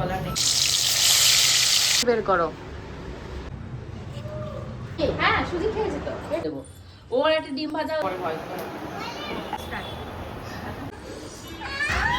বলার নেই। বের করো। হ্যাঁ সুজি খেয়েছি তো। ও ওর একটা ডিম ভাজা। করে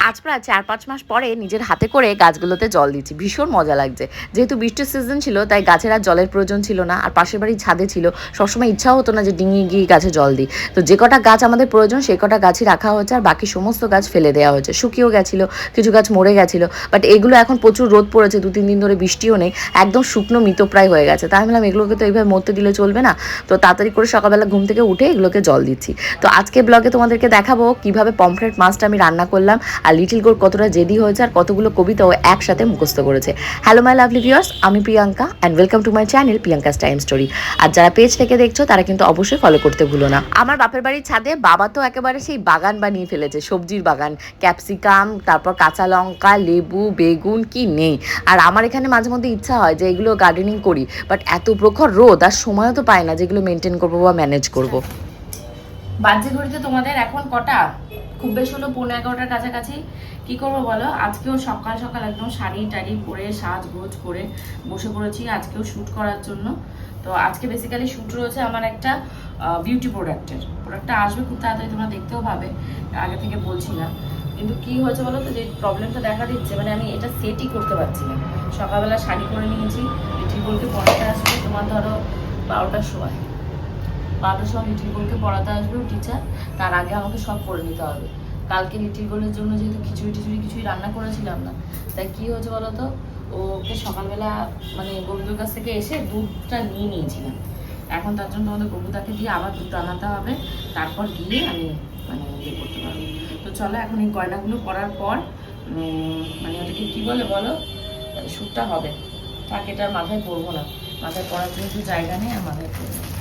আজ প্রায় চার, পাঁচ মাস পরে নিজের হাতে করে গাছগুলোতে জল দিচ্ছি। ভীষণ মজা লাগছে। যেহেতু বৃষ্টির সিজন ছিল, তাই গাছের আর জলের প্রয়োজন ছিল না, আর পাশের বাড়ির ছাদে ছিল, সবসময় ইচ্ছা হতো না যে ডিঙিয়ে গিয়ে গাছে জল দিই। তো যে কটা গাছ আমাদের প্রয়োজন, সে কটা গাছই রাখা হয়েছে, আর বাকি সমস্ত গাছ ফেলে দেওয়া হয়েছে। শুকিয়েও গেছিল, কিছু গাছ মরে গেছিল বাট এগুলো এখন প্রচুর রোদ পড়েছে, দু, তিন দিন ধরে বৃষ্টিও নেই, একদম শুকনো মৃতপ্রায় হয়ে গেছে। তাই বললাম এগুলোকে তো এইভাবে মরতে দিলে চলবে না। তো তাড়াতাড়ি করে সকালবেলা ঘুম থেকে উঠে এগুলোকে জল দিচ্ছি। তো আজকে ব্লগে তোমাদেরকে দেখাবো কীভাবে পমফ্রেট মাছটা আমি রান্না করলাম, আর লিটিল গোর কতটা জেদি হয়েছে আর কতগুলো কবিতা ও একসাথে মুখস্থ করেছে। হ্যালো মাই লাভলি ভিউয়ার্স আমি Priyanka and welcome to my channel Priyanka's time story আর যারা পেজ থেকে দেখছ, তারা কিন্তু অবশ্যই ফলো করতে ভুলো না। আমার বাপের বাড়ির ছাদে বাবা তো একেবারে সেই বাগান বানিয়ে ফেলেছে, সবজির বাগান। ক্যাপসিকাম তারপর কাঁচা লঙ্কা, লেবু, বেগুন, কি নেই। আর আমার এখানে মাঝে মধ্যে ইচ্ছা হয় যে এগুলো গার্ডেনিং করি বাট এত প্রখর রোদ আর সময়ও তো পায় না যেগুলো মেনটেন করব বা ম্যানেজ করব। বাজে ঘড়িতে তোমাদের এখন কটা? খুব বেশি হলো পনেরো এগারোটার কাছাকাছি। কি করব বলো? আজকেও সকাল সকাল একদম শাড়ি টাড়ি পরে সাজগোজ করে বসে পড়েছি আজকেও শ্যুট করার জন্য। তো আজকে বেসিক্যালি শ্যুট রয়েছে আমার একটা বিউটি প্রোডাক্টের প্রোডাক্টটা আসবে খুব তাড়াতাড়ি, তোমরা দেখতেও পাবে। আগে থেকে বলছি না কিন্তু কি হয়েছে বলো তো? যে প্রবলেমটা দেখা দিচ্ছে মানে আমি এটা সেটই করতে পারছি না। সকালবেলা শাড়ি করে নিয়েছি লিটিল বলতে পড়াতে আসবে, তোমার ধরো বারোটার সময়। বারোটার সময় লিটিল গোলকে পড়াতে আসবে টিচার তার আগে আমাকে সব করে নিতে হবে। কালকে লিটিল গোলের জন্য যেহেতু খিচুড়ি টিচুড়ি কিছুই রান্না করেছিলাম না, তাই কি হয়েছে বলো তো ওকে সকালবেলা মানে গোবিন্দর কাছ থেকে এসে দুধটা নিয়ে নিয়েছিলাম। এখন তার জন্য তোমাদের গরুদাকে দিয়ে আবার দুধ আনাতে হবে, তারপর গিয়ে আমি মানে ইয়ে করতে পারব। তো চলো এখন এই গয়নাগুলো পরার পর মানে ওটাকে কি বলে বলো? শ্যুটটা হবে। তাকে এটা আর মাথায় পরবো না। মাথায় পরার জন্য জায়গা নেই, আর মাথায় পরবো না।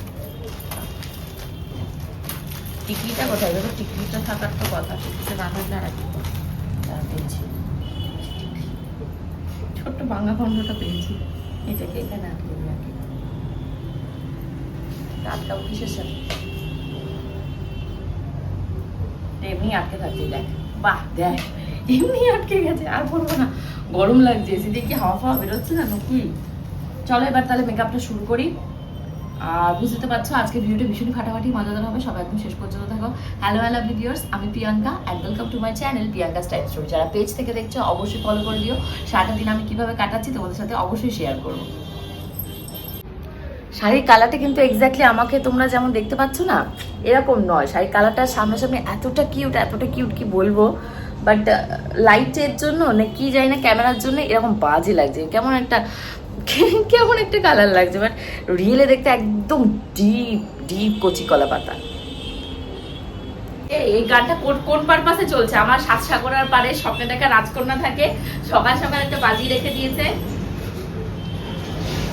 টিকলিটা কোথায়? দেখো টিকলিটা থাকার তো কথা টিকলিটা না থাকলে আর? দাঁড়া, পেয়েছি। ছোট্ট ভাঙা খণ্ডটা পেয়েছি। এটাকে এখানে আটকে আটকাবো কিসের সাথে এমনি আটকে থাকছে দেখ। বাহ দেখ এমনি আটকে গেছে আর বলব না। গরম লাগছে এসে দেখি হাওয়া ফাওয়া বেরোচ্ছে না নকুই চলো এবার তাহলে মেকআপটা শুরু করি। আর বুঝতে পারছ আজকে ভিডিওটা ভীষণ ফাটাফাটি, মজাদার হবে, সবাই একদম শেষ পর্যন্ত থাকো। হ্যালো হ্যালো ভিডিওর্স আমি Priyanka and welcome to my channel Priyanka style story যারা পেজ থেকে দেখছ, অবশ্যই ফলো করে দিও। সারাটা দিন আমি কীভাবে কাটাচ্ছি তোমাদের সাথে অবশ্যই শেয়ার করব। শাড়ির কালারটা কিন্তু এক্স্যাক্টলি আমাকে তোমরা যেমন দেখতে পাচ্ছ না, এরকম নয়। শাড়ির কালারটা সামনাসামনি এতটা কিউট এতটা কিউট কি বলব? বাট লাইটের জন্য, না কি জানি না ক্যামেরার জন্য এরকম বাজে লাগছে। কেমন একটা কেমন একটা কালার লাগছে বাট রিয়েলে দেখতে একদম ডিপ ডিপ কচি কলা পাতা। এই গানটা কোন কোন পারপাসে চলছে? আমার সাত সাগরার পারে স্বপ্নে দেখা রাজকন্যা থাকে, সকাল সকাল একটা বাজি রেখে দিয়েছে।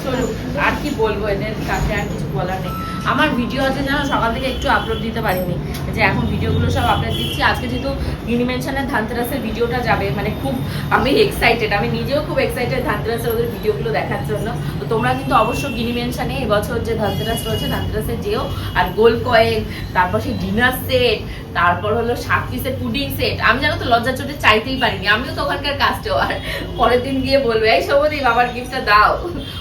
চলুক আর কি বলব এদের কাছে আর কিছু বলার নেই। আমার ভিডিও আছে যেন সকাল থেকে একটু আপলোড দিতে পারিনি। যে এখন ভিডিওগুলো সব আপলোড দিচ্ছি। আজকে যেহেতু গিনিমেনশনের ধানতেরাসের ভিডিওটা যাবে মানে খুব আমি এক্সাইটেড আমি নিজেও খুব এক্সাইটেড ধানতেরাসের ওদের ভিডিওগুলো দেখার জন্য। তো তোমরা কিন্তু অবশ্যই গিনিমেনশনে এবছর যে ধানতেরাস রয়েছে ধানতেরাসে যেও, আর গোল কয়েক তারপর সেই ডিনার সেট তারপর হলো সাত পিসের পুডিং সেট আমি জানো তো লজ্জা চোটে চাইতেই পারিনি। আমিও তো ওখানকার কাস্টমার পরের দিন গিয়ে বলবে, এই সৌমদীপ বাবার গিফটটা দাও।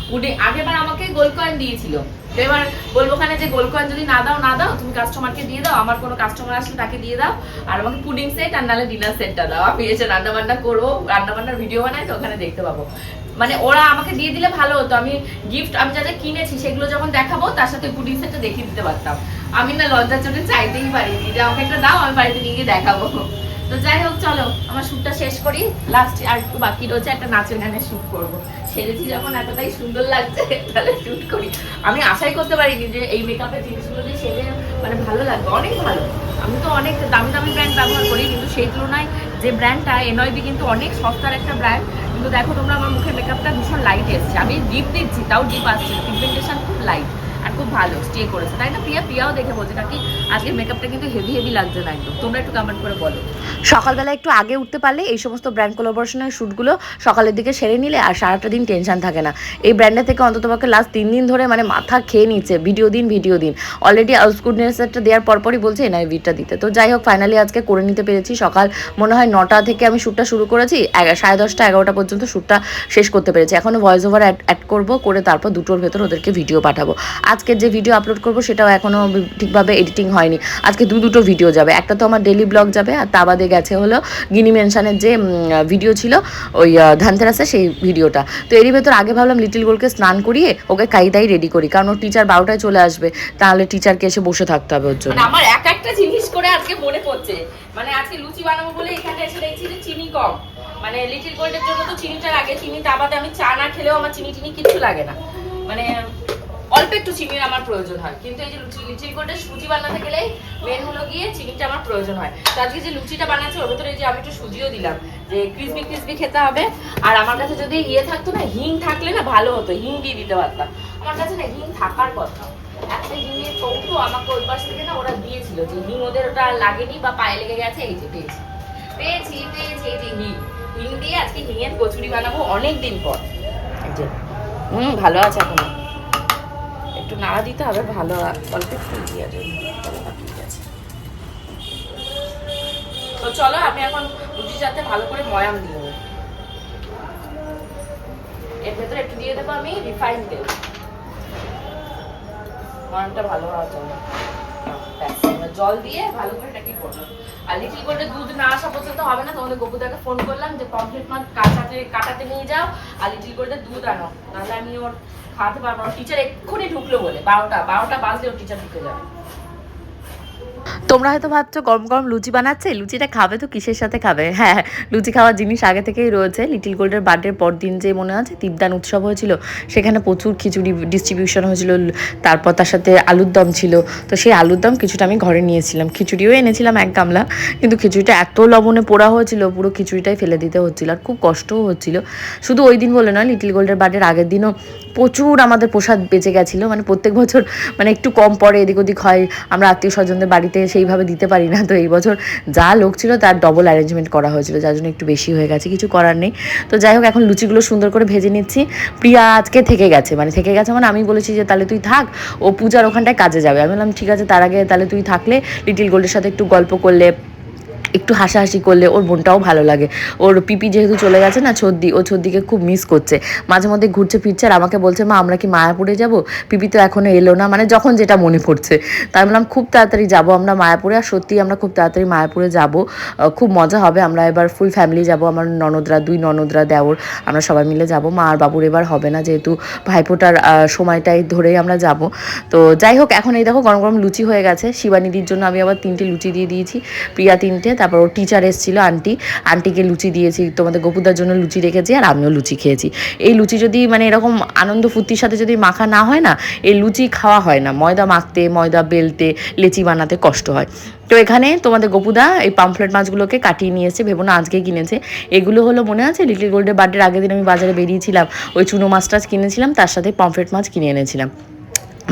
পুডিং আগেরবার আমাকে গোল কয়েন দিয়েছিল। তো এবার বলব ওখানে যে গোল কয়েন যদি না দাও না দাও, তুমি কাস্টমারকে দিয়ে দাও, আমার কোনো কাস্টমার আসলে তাকে দিয়ে দাও, আর আমাকে পুডিং সেট আর নাহলে ডিনার সেটটা দাও। আমি এসে রান্না বান্না করব রান্না বান্নার ভিডিও বানাই তো ওখানে দেখতে পাবো। মানে ওরা আমাকে দিয়ে দিলে ভালো হতো। আমি গিফট আমি যা যা কিনেছি সেগুলো যখন দেখাবো, তার সাথে পুডিং সেটটা দেখিয়ে দিতে পারতাম। আমি না লজ্জার চোটে চাইতেই পারিনি যে আমাকে একটা দাও, আমি বাড়িতে নিয়ে গিয়ে দেখাবো। তো যাই হোক, চলো, আমার শ্যুটটা শেষ করি। লাস্ট আর একটু বাকি রয়েছে, একটা নাচের গানের শ্যুট করব। সেরেছি যখন এতটাই সুন্দর লাগছে, তাহলে শ্যুট করি। আমি আশাই করতে পারিনি যে এই মেকআপের জিনিসগুলো যে সেরে মানে ভালো লাগবে, অনেক ভালো। আমি তো অনেক দামি দামি ব্র্যান্ড ব্যবহার করি, কিন্তু সেই তুলনায় যে ব্র্যান্ডটা এনআইবি কিন্তু অনেক সস্তার একটা ব্র্যান্ড কিন্তু দেখো তোমরা আমার মুখে মেকআপটা ভীষণ লাইট এসছে। আমি ডিপ দিচ্ছি, তাও ডিপ আসছে পিগমেন্টেশন খুব লাইট আর খুব ভালো, স্টে করেছে। তাই না প্রিয়া? প্রিয়াও দেখে বলছে, কাকি, আজকে মেকআপটা কিন্তু হেভি হেভি লাগছে না একদম। তোমরা একটু কমেন্ট করে বলো। সকালবেলা একটু আগে উঠতে পারলে এই সমস্ত ব্র্যান্ড কোলাবোরেশনের শ্যুটগুলো সকালের দিকে সেরে নিলে আর সারাটা দিন টেনশন থাকে না। এই ব্র্যান্ডের থেকে অন্তত পক্ষে লাস্ট তিন দিন ধরে মানে মাথা খেয়ে নিচ্ছে ভিডিও দিন ভিডিও দিন। অলরেডি আউটস্কুডনেসটা দেওয়ার পরপরই বলছে এনআইভিটা দিতে। তো যাই হোক ফাইনালি আজকে করে নিতে পেরেছি সকাল। মনে হয় নটা থেকে আমি শ্যুটটা শুরু করেছি সাড়ে দশটা, এগারোটা পর্যন্ত শ্যুটটা শেষ করতে পেরেছি। এখনও ভয়েস ওভার অ্যাড করব, করে তারপর দুটোর ভেতর ওদেরকে ভিডিও পাঠাবো। আজকের যে ভিডিও আপলোড করব সেটাও এখনও ঠিকভাবে এডিটিং হয়নি। আজকে দু দুটো ভিডিও যাবে। একটা তো আমার ডেলি ব্লগ যাবে, আর তা বাদে গেছে হলো গিনি মেনশানের যে ভিডিও ছিল, ওই ধানতেরাসে সেই ভিডিওটা তো এরই ভেতর আগে ভাবলাম লিটিল গোলকে স্নান করিয়ে ওকে কাইদাই রেডি করি, কারণ ওর টিচার বারোটায় চলে আসবে। তাহলে টিচারকে এসে বসে থাকতে হবে ওর জন্য। মানে আমার এক একটা জিনিস করে আজকে মনে পড়ছে। মানে আজকে লুচি বানাবো বলে এখানে এসে দেখছি যে চিনি কম। মানে লিটিল গোল্ডের জন্য তো চিনিটা লাগে, চিনি তা বাদে আমি চা না খেলেও আমার চিনি টিনি কিছু লাগে না। মানে অল্প একটু চিনির আমার প্রয়োজন হয়। কিন্তু এই যে লুচি লিচির গোল্ডের সুজি বানাতে গেলেই মেন হলো গিয়ে চিনিটা আমার প্রয়োজন হয়। তো আজকে যে লুচিটা বানাচ্ছি, ওর ভেতরে যে আমি একটু সুজিও দিলাম, যে ক্রিসপি ক্রিসপি খেতে হবে। আর আমার কাছে যদি ইয়ে থাকতো না, হিং থাকলে না ভালো হতো, হিং দিয়ে দিতে পারতাম। আমার কাছে না হিং থাকার কথা। একটা হিঙের কৌটো আমাকে ওই পাশ থেকে না ওরা দিয়েছিল যে হিং ওদের ওটা লাগেনি বা পায়ে লেগে গেছে, এই যে পেয়েছি। পেয়েছি পেয়েছি, এই যে হিং। হিং দিয়ে আজকে হিঙের কচুরি বানাবো অনেক দিন পর হুম, ভালো আছে এখনও। একটু নাড়া দিতে হবে, ভালো অল্প একটু দিয়ে দেবেন তো চলো, আমি এখন রুটি যাতে ভালো করে ময়াম দিয়ে দেবো এর ভেতরে একটু দিয়ে দেবো আমি রিফাইন তেল। ময়ামটা ভালো হওয়ার জন্য। জল দিয়ে ভালো করে এটাকে করব আর লিটিল করে দুধ না আসা পর্যন্ত হবে না তোমাদের গোপুদাকে ফোন করলাম যে পমফ্লেট মাছ কাটাতে কাটাতে নিয়ে যাও, আর লিটিল করে দুধ আনো। নাহলে আমি ওর খাওয়াতে পারব না। টিচার এক্ষুনি ঢুকলো বলে, বারোটা বারোটা বাজলে ওর টিচার ঢুকে যাবে। তোমরা হয়তো ভাবছ গরম গরম লুচি বানাচ্ছে, লুচিটা খাবে তো কিসের সাথে খাবে? হ্যাঁ লুচি খাওয়ার জিনিস আগে থেকেই রয়েছে। লিটিল গোল্ডের বার্থডের পর দিন যে মনে আছে দীপদান উৎসব হয়েছিল, সেখানে প্রচুর খিচুড়ি ডিস্ট্রিবিউশন হয়েছিল, তারপর তার সাথে আলুর দম ছিল। তো সেই আলুর দম কিছুটা আমি ঘরে নিয়েছিলাম। খিচুড়িও এনেছিলাম এক গামলা, কিন্তু খিচুড়িটা এত লবণে পোড়া হয়েছিল, পুরো খিচুড়িটাই ফেলে দিতে হচ্ছিল আর খুব কষ্টও হচ্ছিল। শুধু ওই দিন বলে নয় লিটিল গোল্ডের বার্থডের আগের দিনও প্রচুর আমাদের প্রসাদ বেঁচে গেছিল। মানে প্রত্যেক বছর মানে একটু কম পরে এদিক ওদিক হয়। আমরা আত্মীয় স্বজনদের বাড়িতে সেইভাবে দিতে পারি না। তো এই বছর যা লোক ছিল তার ডবল অ্যারেঞ্জমেন্ট করা হয়েছিল, যার জন্য একটু বেশি হয়ে গেছে, কিছু করার নেই। তো যাই হোক, এখন লুচিগুলো সুন্দর করে ভেজে নিচ্ছি। প্রিয়া আজকে থেকে গেছে মানে থেকে গেছে মানে আমি বলেছি যে, তাহলে তুই থাক, ও পূজার ওখানটায় কাজে যাবে। আমি বললাম, ঠিক আছে, তার আগে তাহলে তুই থাকলে লিটিল গোল্ডের সাথে একটু গল্প করলে একটু হাসাহাসি করলে ওর বোনটাও ভালো লাগে। ওর পিপি যেহেতু চলে গেছে না, ছদ্দি, ও ছদ্দিকে খুব মিস করছে। মাঝে মধ্যে ঘুরছে, ফিরছে আর আমাকে বলছে, মা, আমরা কি মায়াপুরে যাব? পিপি তো এখনও এলো না মানে যখন যেটা মনে পড়ছে। তাই বললাম, খুব তাড়াতাড়ি যাব আমরা মায়াপুরে আর সত্যি আমরা খুব তাড়াতাড়ি মায়াপুরে যাব। খুব মজা হবে, আমরা এবার ফুল ফ্যামিলি যাব, আমার ননদরা, দুই ননদরা, দেওর, আমরা সবাই মিলে যাব। মা আর বাবুর এবার হবে না, যেহেতু ভাইফোঁটার সময়টাই ধরেই আমরা যাব। তো যাই হোক, এখন এই দেখো গরম গরম লুচি হয়ে গেছে। শিবানীদির জন্য আমি আবার তিনটে লুচি দিয়ে দিয়েছি। প্রিয়া তিনটে তারপর ওর টিচার এসেছিল আন্টি আন্টিকে লুচি দিয়েছি, তোমাদের গোপুদার জন্য লুচি রেখেছি আর আমিও লুচি খেয়েছি। এই লুচি যদি মানে এরকম আনন্দ ফুর্তির সাথে যদি মাখা না হয় না, এই লুচি খাওয়া হয় না। ময়দা মাখতে, ময়দা বেলতে, লেচি বানাতে কষ্ট হয়। তো এখানে তোমাদের গোপুদা এই পামফ্লেট মাছগুলোকে কাটিয়ে নিয়ে এসেছে, ভেবো না আজকে কিনেছে। এগুলো হলো মনে আছে? লিটল গোল্ডের বার্থডের আগের দিন আমি বাজারে বেরিয়েছিলাম, ওই চুনো মাছ টাছ কিনেছিলাম, তার সাথে পমফ্লেট মাছ কিনে এনেছিলাম।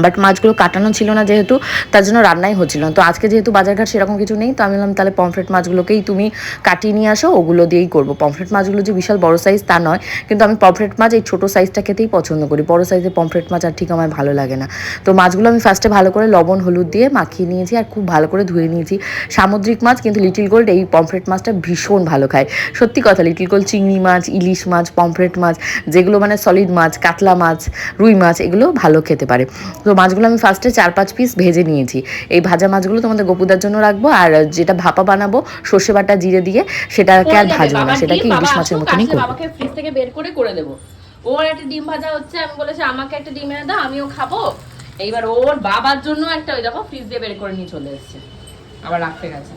বাট মাছগুলো কাটানো ছিল না যেহেতু, তার জন্য রান্নাই হচ্ছিল না। তো আজকে যেহেতু বাজারঘাট সেরকম কিছু নেই, তো আমি বললাম তাহলে পমফ্রেট মাছগুলোকেই তুমি কাটিয়ে নিয়ে আসো, ওগুলো দিয়েই করব। পমফ্রেট মাছগুলো যে বিশাল বড় সাইজ তা নয়, কিন্তু আমি পমফ্রেট মাছ এই ছোটো সাইজটা খেতেই পছন্দ করি। বড় সাইজের পমফ্রেট মাছ আর ঠিক আমার ভালো লাগে না। তো মাছগুলো আমি ফার্স্টে ভালো করে লবণ, হলুদ দিয়ে মাখিয়ে নিয়েছি আর খুব ভালো করে ধুয়ে নিয়েছি। সামুদ্রিক মাছ কিন্তু লিটিল গোল্ড এই পমফ্রেট মাছটা ভীষণ ভালো খায়। সত্যি কথা লিটিল গোল্ড চিংড়ি মাছ, ইলিশ মাছ পমফ্রেট মাছ, যেগুলো মানে সলিড মাছ, কাতলা মাছ, রুই মাছ, এগুলো ভালো খেতে পারে। তো মাছগুলো আমি ফার্স্টে চার পাঁচ পিস ভেজে নিয়েছি। এই ভাজা মাছগুলো তোমাদের গোপুদার জন্য রাখব আর যেটা ভাপা বানাবো সর্ষে বাটা জিরে দিয়ে সেটাকে আর ভাজবো না সেটাকে ইলিশ মাছের মতনই করব। বাবাকে ফ্রিজ থেকে বের করে করে দেবো। ওর একটা ডিম ভাজা হচ্ছে আমি বলেছি আমাকে একটা ডিম এনে দাও আমিও খাব। এইবার ওর বাবার জন্য একটা ওই দেখো ফ্রিজ দিয়ে বের করে নিয়ে চলে এসেছে। আবার রাখতে গেছে।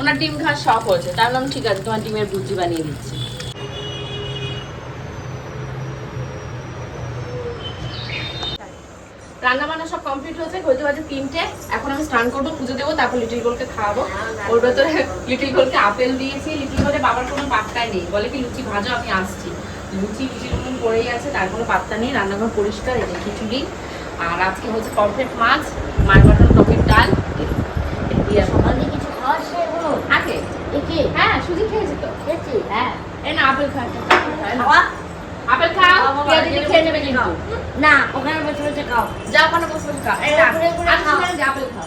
ওনার ডিম খাওয়ার শখ হয়েছে। তার নাম ঠিক আছে তোমার ডিমের ভুজি বানিয়ে দিচ্ছি। রান্না বান্না সব কমপ্লিট হয়েছে হইতে বাজে তিনটে। এখন আমি স্নান করব পুজো দেবো তারপর লিটিল গোলকে খাওয়াবো। ওর ভেতরে লিটিল গোলকে আপেল দিয়েছি। লিটিল গোলে বাবার কোনো পাত্তাই নেই। বলে কি লুচি ভাজো আমি আসছি। লুচি লুচি মতন পড়েই আছে তার কোনো পাত্তা নেই। রান্নাঘর পরিষ্কার এটা খিচুড়ি। আর আজকে হচ্ছে কমপ্লিট মাছ মাছ মাটন টকের ডাল। দিয়ে সকালে কিছু খাওয়া থাকে হ্যাঁ সুজি খেয়েছি তো। খেয়েছি। হ্যাঁ। এই না আপেল খাওয়া? আপেল খাও পেঁয়াজ দিয়ে খেয়ে নেবে কিন্তু। না ওখানে বসে বসে খাও। যা ওখানে বসে বসে এই না খাও। আপেল খাও।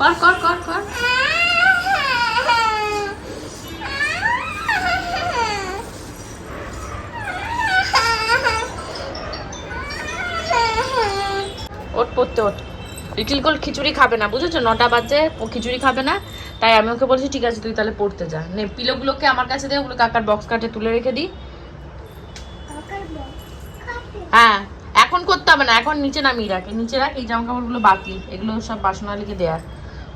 কর কর কর কর। ওট পড়তে ওট। লিটিল গোল্ড খিচুড়ি খাবে না বুঝেছ? নটা বাজে ও খিচুড়ি খাবে না তাই আমি ওকে বলছি ঠিক আছে তুই তাহলে পড়তে যা। নে পিলোগুলোকে আমার কাছে দে ওগুলো কাকার বক্স কাটে তুলে রেখে দিই হ্যাঁ এখন করতে হবে না এখন নিচে নামিয়ে রাখ। নিচে রাখ এই জামা কাপড়গুলো বাকি এগুলো সব বাসনালিকে দেয়ার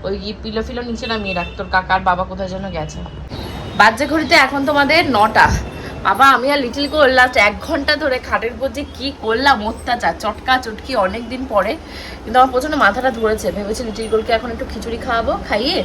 ওই গিয়ে পিলো ফিলো নিচে নামিয়ে রাখ তোর কাকার বাবা কোথায় যেন গেছে। বাচ্চা ঘড়িতে এখন তোমাদের নটা। বাবা, আমি আর লিটিল গোল লাস্ট এক ঘণ্টা ধরে খাটের উপর যে কী করলাম, অত্যাচার, চটকা চটকি অনেক দিন পরে। কিন্তু আমার প্রচণ্ড মাথাটা ধরেছে। ভেবেছি লিটিল গোলকে এখন একটু খিচুড়ি খাওয়াবো, খাইয়ে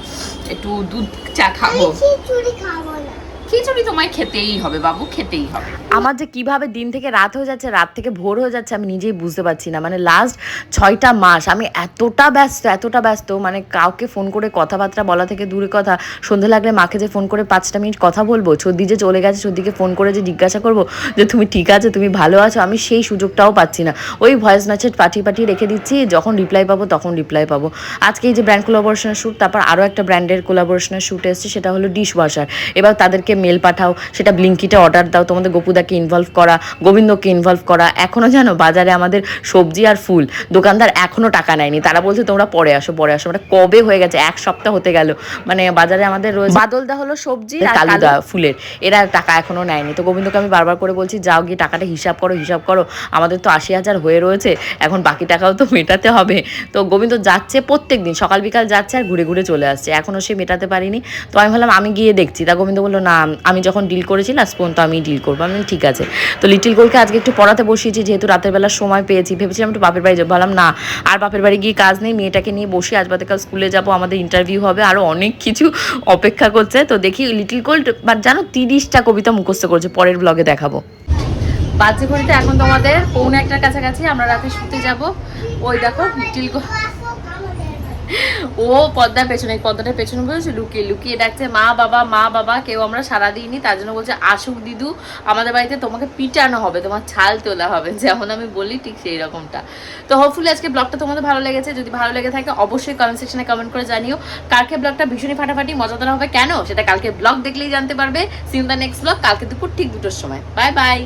একটু দুধ চা খাব। খিচুড়ি খাব না। খিচুড়ি তোমায় খেতেই হবে, বাবু, খেতেই হবে। আমার যে কীভাবে দিন থেকে রাত হয়ে যাচ্ছে, রাত থেকে ভোর হয়ে যাচ্ছে, আমি নিজেই বুঝতে পারছি না। মানে লাস্ট ছয়টা মাস আমি এতটা ব্যস্ত এতটা ব্যস্ত মানে কাউকে ফোন করে কথাবার্তা বলা থেকে দূরে কথা, সন্ধে লাগলে মাকে যে ফোন করে পাঁচটা মিনিট কথা বলব, সর্দি যে চলে গেছে, সর্দিকে ফোন করে যে জিজ্ঞাসা করব যে তুমি ঠিক আছে, তুমি ভালো আছো, আমি সেই সুযোগটাও পাচ্ছি না। ওই ভয়েস মেসেজ পাঠিয়ে পাঠিয়ে রেখে দিচ্ছি, যখন রিপ্লাই পাবো, তখন রিপ্লাই পাবো। আজকে এই যে ব্র্যান্ড কোলাবোরেশনের শ্যুট তারপর আরও একটা ব্র্যান্ডের কোলাবোরেশনের শ্যুট এসেছে, সেটা হলো ডিশ ওয়াশার এবার তাদেরকে মেল পাঠাও সেটা ব্লিঙ্কিটে অর্ডার দাও তোমাদের গোপুদাকে ইনভলভ করা গোবিন্দকে ইনভলভ করা। এখনও জানো বাজারে আমাদের সবজি আর ফুল দোকানদার এখনও টাকা নেয়নি। তারা বলছে তোমরা পরে আসো পরে আসো। মানে কবে হয়ে গেছে? এক সপ্তাহ হতে গেল। মানে বাজারে আমাদের রোজ বাদলদা হলো সবজি কালুদা ফুলের। এরা টাকা এখনও নেয়নি। তো গোবিন্দকে আমি বারবার করে বলছি যাও গিয়ে টাকাটা হিসাব করো হিসাব করো। আমাদের তো আশি হাজার হয়ে রয়েছে এখন বাকি টাকাও তো মেটাতে হবে। তো গোবিন্দ যাচ্ছে প্রত্যেক দিন সকাল বিকাল যাচ্ছে আর ঘুরে ঘুরে চলে আসছে। এখনও সে মেটাতে পারিনি। তো আমি ভাবলাম আমি গিয়ে দেখছি। তা গোবিন্দ বলল না আমি যখন ডিল করেছি লাস্ট পর্যন্ত আমি ডিল করব। আমি ঠিক আছে। তো লিটিল গোলকে আজকে একটু পড়াতে বসিয়েছি, যেহেতু রাতের বেলা সময় পেয়েছি। ভেবেছিলাম একটু বাপের বাড়ি যাব। ভাবলাম না, আর বাপের বাড়ি গিয়ে কাজ নেই, মেয়েটাকে নিয়ে বসি। আজ বাদে কাল স্কুলে যাব, আমাদের ইন্টারভিউ হবে আরও অনেক কিছু অপেক্ষা করছে। তো দেখি লিটিল গোল্ড বা জানো, তিরিশটা কবিতা মুখস্থ করছে, পরের ব্লগে দেখাবো। বাজে ঘড়িতে এখন তোমাদের পৌনে একটার কাছাকাছি আমরা রাতে শুতে যাব। ওই দেখো লিটিল গো ও পদ্মার পেছনে, পদ্মাটার পেছনে বলছে, লুকিয়ে লুকিয়ে ডাকছে, মা বাবা মা বাবা, কেউ আমরা সারা দিইনি, তার জন্য বলছে, আসুক দিদু, আমাদের বাড়িতে তোমাকে পিটানো হবে, তোমার ছাল তোলা হবে, যেমন আমি বলি ঠিক সেই রকমটা। তো হোপফুলি আজকে ব্লগটা তোমাদের ভালো লেগেছে, যদি ভালো লেগে থাকে অবশ্যই কমেন্ট সেকশনে কমেন্ট করে জানিও কালকে ব্লগটা ভীষণই ফাটাফাটি মজাদার হবে, কেন? সেটা কালকে ব্লগ দেখলেই জানতে পারবে সিন দ্য নেক্সট ব্লগ কালকে দুপুর ঠিক দুটোর সময় বাই বাই